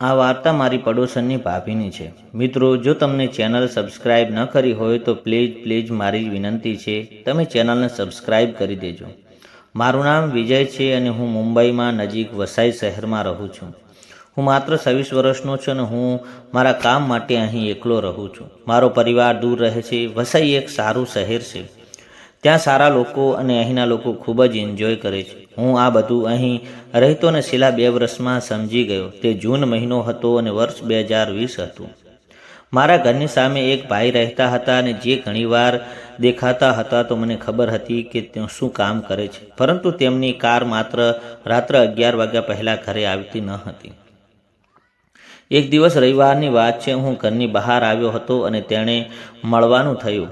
આ વાર્તા મારી પડોશનની ભાભીની છે. મિત્રો, જો તમને ચેનલ સબસ્ક્રાઇબ ન કરી હોય તો પ્લીઝ પ્લીઝ મારી વિનંતી છે, તમે ચેનલને સબસ્ક્રાઇબ કરી દેજો. મારું નામ વિજય છે અને હું મુંબઈમાં નજીક વસાઈ શહેરમાં રહું છું. હું માત્ર છવ્વીસ વર્ષનો છું અને હું મારા કામ માટે અહીં એકલો રહું છું. મારો પરિવાર દૂર રહે છે. વસાઈ એક સારું શહેર છે. ત્યાં સારા લોકો અને અહીંના લોકો ખૂબ જ એન્જોય કરે છે. હું આ બધું અહીં રહેતો ને છેલ્લા બે વર્ષમાં સમજી ગયો. તે જૂન મહિનો હતો અને વર્ષ બે હજાર વીસ હતું. મારા ઘરની સામે એક ભાઈ રહેતા હતા અને જે ઘણીવાર દેખાતા હતા તો મને ખબર હતી કે તે શું કામ કરે છે. પરંતુ તેમની કાર માત્ર રાત્રે અગિયાર વાગ્યા પહેલાં ઘરે આવતી ન હતી. એક દિવસ રવિવારની વાત છે, હું ઘરની બહાર આવ્યો હતો અને તેણે મળવાનું થયું.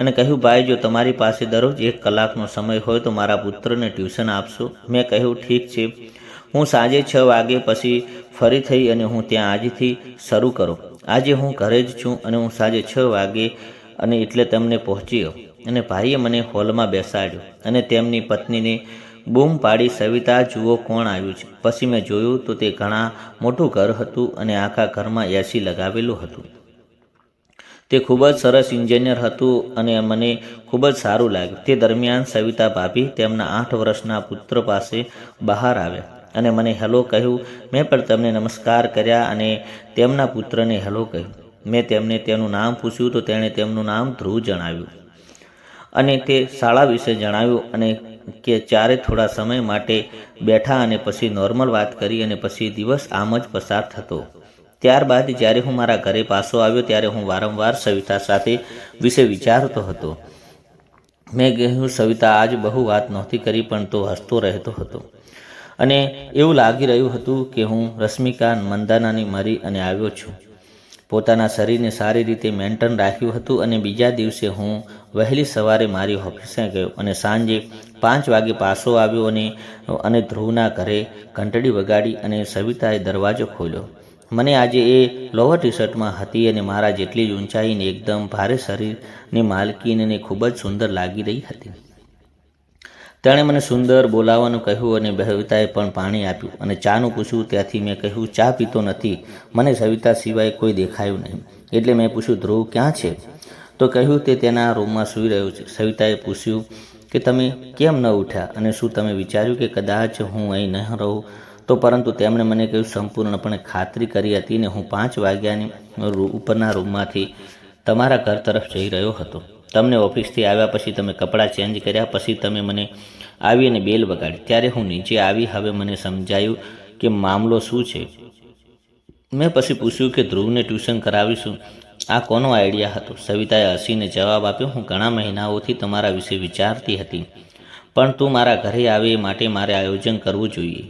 અને કહ્યું, ભાઈ, જો તમારી પાસે દરરોજ એક કલાકનો સમય હોય તો મારા પુત્રને ટ્યુશન આપશો. મેં કહ્યું, ઠીક છે. હું સાંજે છ વાગે પછી ફરી થઈ અને હું ત્યાં આજથી શરૂ કરો. આજે હું ઘરે જ છું અને હું સાંજે છ વાગે અને એટલે તેમને પહોંચ્યો. અને ભાઈએ મને હોલમાં બેસાડ્યો અને તેમની પત્નીને બૂમ પાડી, સવિતા, જુઓ કોણ આવ્યું છે. પછી મેં જોયું તો તે ઘણા મોટું ઘર હતું અને આખા ઘરમાં એસી લગાવેલું હતું. તે ખૂબ જ સરસ ઇન્જિનિયર હતું અને મને ખૂબ જ સારું લાગ્યું. તે દરમિયાન સવિતા ભાભી તેમના આઠ વર્ષના પુત્ર પાસે બહાર આવ્યા અને મને હેલો કહ્યું. મેં પણ તેમને નમસ્કાર કર્યા અને તેમના પુત્રને હેલો કહ્યું. મેં તેમને તેનું નામ પૂછ્યું તો તેણે તેમનું નામ ધ્રુવ જણાવ્યું અને તે શાળા વિશે જણાવ્યું અને કે ચારે થોડા સમય માટે બેઠા અને પછી નોર્મલ વાત કરી અને પછી દિવસ આમ જ પસાર થતો. ત્યારબાદ જ્યારે હું મારા ઘરે પાછો આવ્યો ત્યારે હું વારંવાર સવિતા સાથે વિશે વિચારતો હતો. મેં કહ્યું, સવિતા, આજ બહુ વાત નહોતી કરી, પણ તો હસતો રહેતો હતો. અને એવું લાગી રહ્યું હતું કે હું રશ્મિકા મંદાનાની મરી અને આવ્યો છું. પોતાના શરીરને સારી રીતે મેન્ટેન રાખ્યું હતું અને બીજા દિવસે હું વહેલી સવારે મારી ઓફિસે ગયો અને સાંજે પાંચ વાગે પાછો આવ્યો અને અને ધ્રુવના ઘરે ઘંટડી વગાડી અને સવિતાએ દરવાજો ખોલ્યો. મને આજે એ લોવર ટી શર્ટમાં હતી અને મારા જેટલી જ ઊંચાઈને એકદમ ભારે શરીરની માલકીનને ખૂબ જ સુંદર લાગી રહી હતી. તેણે મને સુંદર બોલાવવાનું કહ્યું અને સવિતાએ પણ પાણી આપ્યું અને ચાનું પૂછ્યું, ત્યાંથી મેં કહ્યું, ચા પીતો નથી. મને સવિતા સિવાય કોઈ દેખાયું નહીં. એટલે મેં પૂછ્યું, ધ્રુવ, ક્યાં છે? તો કહ્યું, તે તેના રૂમમાં સૂઈ રહ્યો છે. સવિતાએ પૂછ્યું કે, તમે કેમ ન ઉઠ્યા? અને શું તમે વિચાર્યું કે કદાચ હું અહીં ન રહું? તો પરંતુ તેમણે મને કહ્યું, સંપૂર્ણપણે ખાતરી કરી હતી ને હું પાંચ વાગ્યાની ઉપરના રૂમમાંથી તમારા ઘર તરફ જઈ રહ્યો હતો. તમને ઓફિસથી આવ્યા પછી તમે કપડાં ચેન્જ કર્યા, પછી તમે મને આવી અને બેલ વગાડી. ત્યારે હું નીચે આવી, હવે મને સમજાયું કે મામલો શું છે. મેં પછી પૂછ્યું કે ધ્રુવને ટ્યુશન કરાવીશું. આ કોનો આઈડિયા હતો? સવિતાએ હસીને જવાબ આપ્યો, હું ઘણા મહિનાઓથી તમારા વિશે વિચારતી હતી, પણ તું મારા ઘરે આવે એ માટે મારે આયોજન કરવું જોઈએ.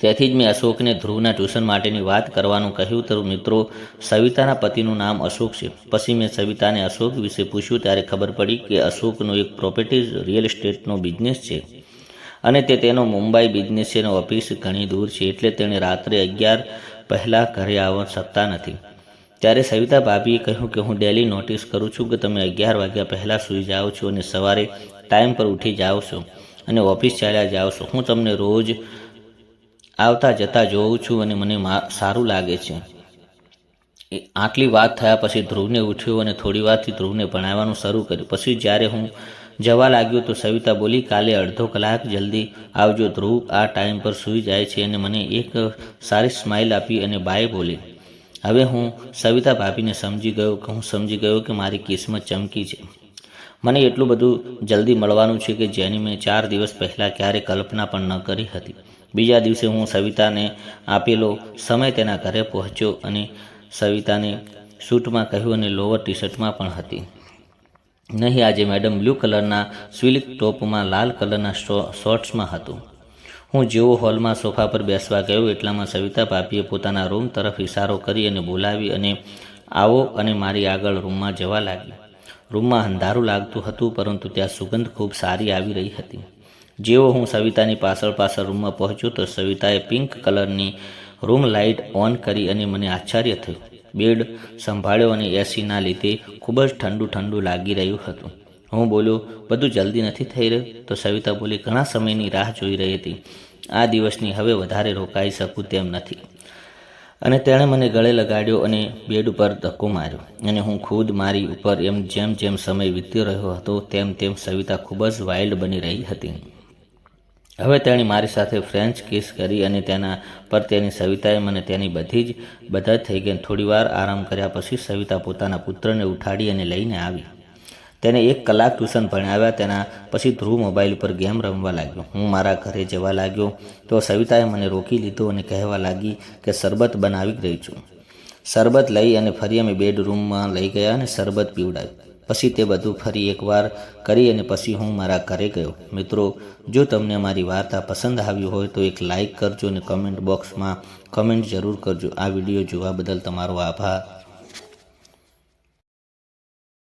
તેથી જ મેં અશોકને ધ્રુવના ટ્યુશન માટેની વાત કરવાનું કહ્યું. તો મિત્રો, સવિતાના પતિનું નામ અશોક છે. પછી મેં સવિતાને અશોક વિશે પૂછ્યું, ત્યારે ખબર પડી કે અશોકનો એક પ્રોપર્ટી રિયલ એસ્ટેટનો બિઝનેસ છે. અને તે તેનો મુંબઈ બિઝનેસ છે અને ઓફિસ ઘણી દૂર છે. એટલે તેણે રાત્રે અગિયાર પહેલાં ઘરે આવવા શકતા નથી. ત્યારે સવિતા ભાભીએ કહ્યું કે, હું ડેલી નોટિસ કરું છું કે તમે અગિયાર વાગ્યા પહેલાં સૂઈ જાઓ છો અને સવારે ટાઈમ પર ઉઠી જાઓ છો અને ઓફિસ ચાલ્યા જાઓ છો. હું તમને રોજ આવતા જતા જોઉં છું અને મને સારું લાગે છે. આટલી વાત થયા પછી ધ્રુવને ઉઠ્યો અને થોડી વારથી ધ્રુવને ભણાવવાનું શરૂ કર્યું. પછી જ્યારે હું જવા લાગ્યો તો સવિતા બોલી, કાલે અડધો કલાક જલ્દી આવજો ધ્રુવ, આ ટાઈમ પર સૂઈ જાય છે. અને મને એક સારી સ્માઇલ આપી અને બાય બોલી, હવે હું સવિતા ભાભીને સમજી ગયો કે હું સમજી ગયો કે મારી કિસ્મત ચમકી છે. મને એટલું બધું જલ્દી મળવાનું છે કે જેની મેં ચાર દિવસ પહેલાં ક્યારે કલ્પના પણ ન કરી હતી. બીજા દિવસે હું સવિતાને આપેલો સમય તેના ઘરે પહોંચ્યો અને સવિતાને સૂટમાં કહ્યું અને લોવર ટી શર્ટમાં પણ હતી. નહીં, આજે મેડમ બ્લુ કલરના સ્વિલિક ટોપમાં લાલ કલરના શોર્ટ્સમાં હતું. હું જેવો હોલમાં સોફા પર બેસવા ગયો એટલામાં સવિતા પાપીએ પોતાના રૂમ તરફ ઇશારો કરી અને બોલાવી અને આવો અને મારી આગળ રૂમમાં જવા લાગી. રૂમમાં અંધારું લાગતું હતું, પરંતુ ત્યાં સુગંધ ખૂબ સારી આવી રહી હતી. જેવો હું સવિતાની પાછળ પાછળ રૂમમાં પહોંચ્યો, તો સવિતાએ પિંક કલરની રૂમ લાઇટ ઓન કરી અને મને આશ્ચર્ય થયું. બેડ સંભાળ્યો અને એસીના લીધે ખૂબ જ ઠંડુ ઠંડુ લાગી રહ્યું હતું. હું બોલ્યો, બધું જલ્દી નથી થઈ રહ્યું? તો સવિતા બોલી, ઘણા સમયની રાહ જોઈ રહી હતી. આ દિવસની હવે વધારે રોકાઈ શકું તેમ નથી. અને તેણે મને ગળે લગાડ્યો અને બેડ ઉપર ધક્કો માર્યો. અને હું ખુદ મારી ઉપર એમ જેમ જેમ સમય વીતી રહ્યો હતો, તેમ તેમ સવિતા ખૂબ જ વાઇલ્ડ બની રહી હતી. હવે તેણે મારી સાથે ફ્રેન્ચ કિસ કરી અને તેના પર તેની સવિતાએ મને તેની બધી જ, બધા થઈ ગઈ. થોડીવાર આરામ કર્યા પછી સવિતા પોતાના પુત્રને ઉઠાડી અને લઈને આવી. તેને એક કલાક ટ્યુશન ભણાવ્યા તેના પછી ધ્રુવ મોબાઈલ પર ગેમ રમવા લાગ્યો. હું મારા ઘરે જવા લાગ્યો તો સવિતાએ મને રોકી લીધો અને કહેવા લાગી કે શરબત બનાવી રહી છું. શરબત લઈ અને ફરી અમે બેડરૂમમાં લઈ ગયા અને શરબત પીવડાવ્યું. પછી તે બધું ફરી એકવાર કરી અને પછી હું મારા ઘરે ગયો. મિત્રો, જો તમને મારી વાર્તા પસંદ આવી હોય તો એક લાઈક કરજો અને કમેન્ટ બોક્સમાં કમેન્ટ જરૂર કરજો. આ વીડિયો જોવા બદલ તમારો આભાર.